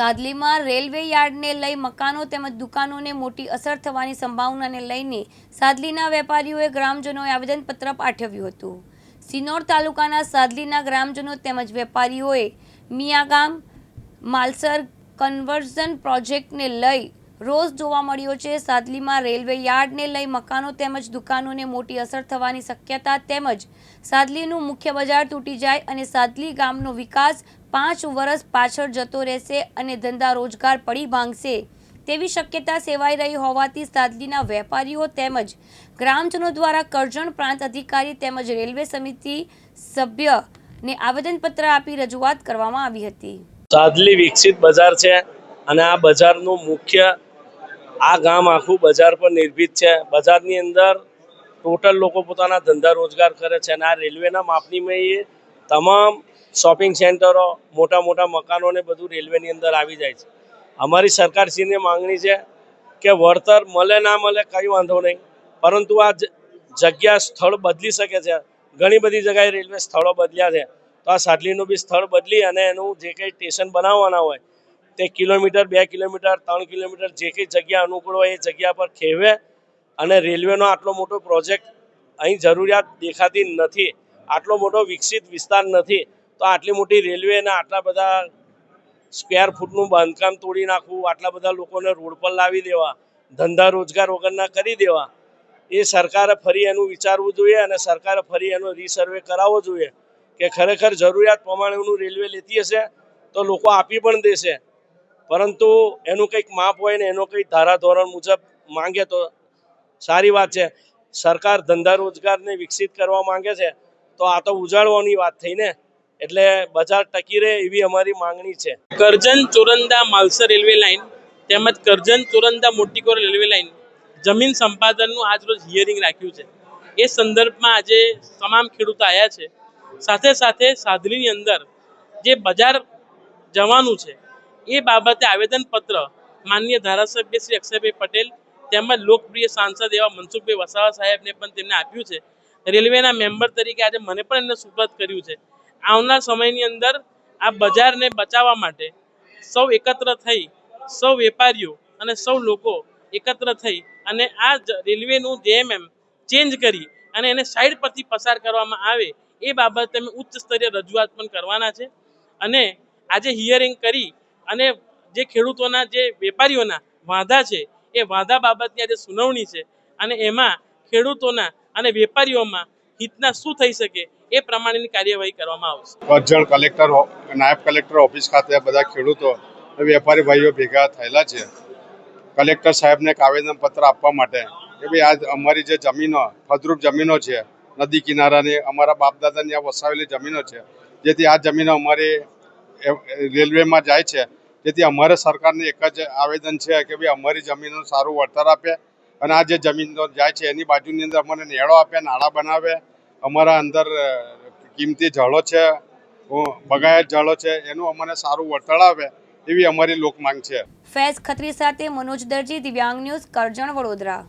સાદલીમાં railway યાર્ડને લઈ મકાનો તેમજ દુકાનોને મોટી અસર થવાની સંભાવનાને લઈને સાદલીના વેપારીઓએ ગ્રામજનોએ આવેદનપત્ર પાઠવ્યું હતું. સિનોર તાલુકાના સાદલીના ગ્રામજનો તેમજ વેપારીઓએ મિયાગામ માલસર કન્વર્ઝન પ્રોજેક્ટને લઈ રોષ જોવા મળ્યો છે. સાદલીમાં રેલવે યાર્ડને લઈ મકાનો તેમજ દુકાનોને મોટી અસર થવાની શક્યતા તેમજ સાદલીનું મુખ્ય બજાર તૂટી જાય અને સાદલી ગામનો વિકાસ પાંચ વર્ષ પાછળ જતો રહેશે અને ધંધા રોજગાર પડી ભાંગશે. તેવી શક્યતા સેવાઈ રહી હોવાથી સાદલીના વેપારીઓ તેમજ ગ્રામજનો દ્વારા કરજણ પ્રાંત અધિકારી તેમજ રેલવે સમિતિ સભ્યને આવેદનપત્ર આપી રજૂઆત કરવામાં આવી હતી. સાદલી વિકસિત બજાર છે અને આ બજારનું મુખ્ય આ ગામ આખું બજાર પર નિર્ભિત છે. બજારની અંદર ટોટલ લોકો પોતાના ધંધા રોજગાર કરે છે અને આ રેલવેના માપનીમાં એ તમામ શોપિંગ સેન્ટરો, મોટા મોટા મકાનો ને બધું રેલવેની અંદર આવી જાય છે. અમારી સરકારશ્રીને માંગણી છે કે વળતર મળે ના મળે કંઈ વાંધો નહીં. પરંતુ આ જગ્યા સ્થળ બદલી શકે છે. ઘણી બધી જગ્યાએ રેલવે સ્થળો બદલ્યા છે. તો આ સાટલીનું બી સ્થળ બદલી અને એનું જે કંઈ સ્ટેશન બનાવવાના હોય તે કિલોમીટર, બે કિલોમીટર, ત્રણ કિલોમીટર જે કંઈ જગ્યા અનુકૂળ હોય એ જગ્યા પર ખેવે અને રેલવેનો આટલો મોટો પ્રોજેક્ટ અહીં જરૂરિયાત દેખાતી નથી, આટલો મોટો વિકસિત વિસ્તાર નથી, તો આટલી મોટી રેલવે અને આટલા બધા સ્ક્વેર ફૂટનું બાંધકામ તોડી નાખવું, આટલા બધા લોકોને રોડ પર લાવી દેવા, ધંધા રોજગાર વગરના કરી દેવા, એ સરકારે ફરી એનું વિચારવું જોઈએ અને સરકારે ફરી એનો રીસર્વે કરાવવો જોઈએ કે ખરેખર જરૂરિયાત પ્રમાણેનું રેલવે લેતી હશે તો લોકો આપી પણ દેશે. પરંતુ એનું કંઈક માપ હોય ને એનો કંઈક ધારાધોરણ મુજબ માંગે તો સારી વાત છે. સરકાર ધંધા રોજગારને વિકસિત કરવા માંગે છે, તો આ તો ઉજાળવાની વાત થઈ ને. એટલે બજાર ટકી રહે એવી અમારી માંગણી છે. કરજણ ચોરંદા માલસર રેલવે લાઇન તેમજ કરજણ ચોરંદા મોટીકોર રેલવે લાઇન જમીન સંપાદનનું આજરોજ હિયરિંગ રાખ્યું છે. એ સંદર્ભમાં આજે તમામ ખેડૂતો આવ્યા છે. સાથે સાથે સાદલીની અંદર જે બજાર જવાનું છે એ બાબતે આવેદનપત્ર માનનીય ધારાસભ્ય શ્રી અક્ષયભાઈ પટેલ તેમજ લોકપ્રિય સાંસદ એવા મનસુખભાઈ વસાવા સાહેબને પણ તેમને આપ્યું છે. રેલવેના મેમ્બર તરીકે આજે મને પણ એમને સુપ્રત કર્યું છે. આવનાર સમયની અંદર આ બજારને બચાવવા માટે સૌ એકત્ર થઈ, સૌ વેપારીઓ અને સૌ લોકો એકત્ર થઈ અને આ રેલવેનું જેએમએમ ચેન્જ કરી અને એને સાઈડ પરથી પસાર કરવામાં આવે એ બાબતે અમે ઉચ્ચ સ્તરીય રજૂઆત પણ કરવાના છે. અને આજે હિયરિંગ કરી અને જે ખેડૂતોના જે વેપારીઓના વાંધા છે, એ વાંધા બાબતની આજે સુનાવણી છે. અને એમાં ખેડૂતોના અને વેપારીઓમાં હિતના શું થઈ શકે એ પ્રમાણેની કાર્યવાહી કરવામાં આવશે. કરજણ કલેક્ટર નાયબ કલેક્ટર ઓફિસ ખાતે બધા ખેડૂતો વેપારી ભાઈઓ ભેગા થયેલા છે. કલેક્ટર સાહેબને એક આવેદનપત્ર આપવા માટે કે ભાઈ, આજ અમારી જે જમીનો, ફળદ્રુપ જમીનો છે, નદી કિનારાની, અમારા બાપદાદાની આ વસાવેલી જમીનો છે, જેથી આ જમીનો અમારી રેલવેમાં જાય છે જેથી અમારે સરકારને એક જ આવેદન છે કે ભાઈ અમારી જમીનનું સારું વળતર આપે અને આ જે જમીનો જાય છે એની બાજુની અંદર અમને નેળો આપે, નાળા બનાવે. અમારા અંદર કિંમતી જળો છે બગાયત જળો છે, એનું અમને સારું વળતર આવે એવી અમારી લોકમાંગ છે. ફૈઝ ખત્રી સાથે મનોજ દરજી, દિવ્યાંગ ન્યૂઝ કરજણ વડોદરા.